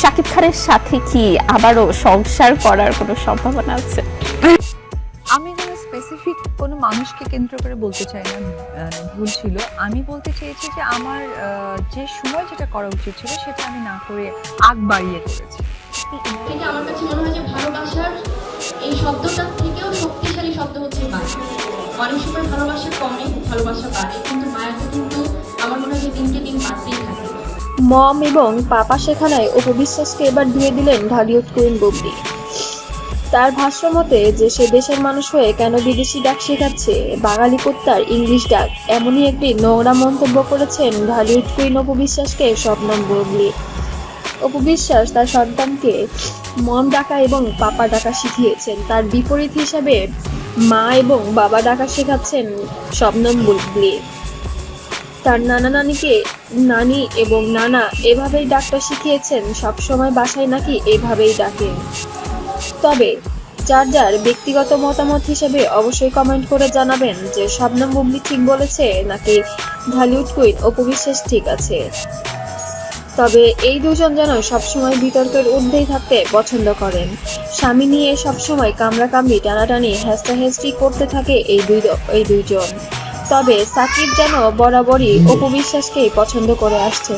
শাকিব খানের সাথে কি আবারও সংসার করার কোনো সম্ভাবনা আছে? আমি কোনো স্পেসিফিক কোনো মানুষকে কেন্দ্র করে বলতে চাই না ভুল ছিল। আমি বলতে চেয়েছি যে আমার যে সময় যেটা করা উচিত ছিল সেটা আমি না করে আগ বাড়িয়ে করেছি থেকে আমার কাছে মনে হয় যে ভালোবাসার এই শব্দটার থেকেও শক্তিশালী শব্দ হচ্ছে মায়া অনেক সময় ভালোবাসা কমে ভালোবাসা বাড়ে কিন্তু মায়াটা মম এবং পাপা সেখানায় অপবিশ্বাসকে এবার ধুয়ে দিলেন ঢালিউড কুইন বুবলি। তার ভাষ্য মতে যে সে দেশের মানুষ হয়ে কেন বিদেশি ডাক শেখাচ্ছে, বাঙালি কুত্তার ইংলিশ ডাক, এমনই একটি নোংরা মন্তব্য করেছেন ঢালিউড কুইন অপবিশ্বাসকে স্বপ্নম বুবলি। অপবিশ্বাস তার সন্তানকে মম ডাকা এবং পাপা ডাকা শিখিয়েছেন। তার বিপরীত হিসাবে মা এবং বাবা ডাকা শেখাচ্ছেন শবনম বুবলি। তার নানা নানিকে, নানি এবং নানা এভাবেই ডাকটা শিখিয়েছেন, সবসময় বাসায় নাকি এভাবেই ডাকে তবে যার যার ব্যক্তিগত মতামত হিসেবে অবশ্যই কমেন্ট করে জানাবেন যে শবনম বুবলি ঠিক বলেছে নাকি ঢালিউড কুইন অপবিশ্বাস ঠিক আছে। তবে এই দুজন যেন সবসময় বিতর্কের ঊর্ধ্বেই থাকতে পছন্দ করেন। স্বামী নিয়ে সবসময় কামড়াকামড়ি, টানাটানি হেস্তাহেস্টি করতে থাকে এই দুই এই দুইজন। তবে সাকিব যেন বরাবরই অপবিশ্বাসকেই পছন্দ করে আসছে।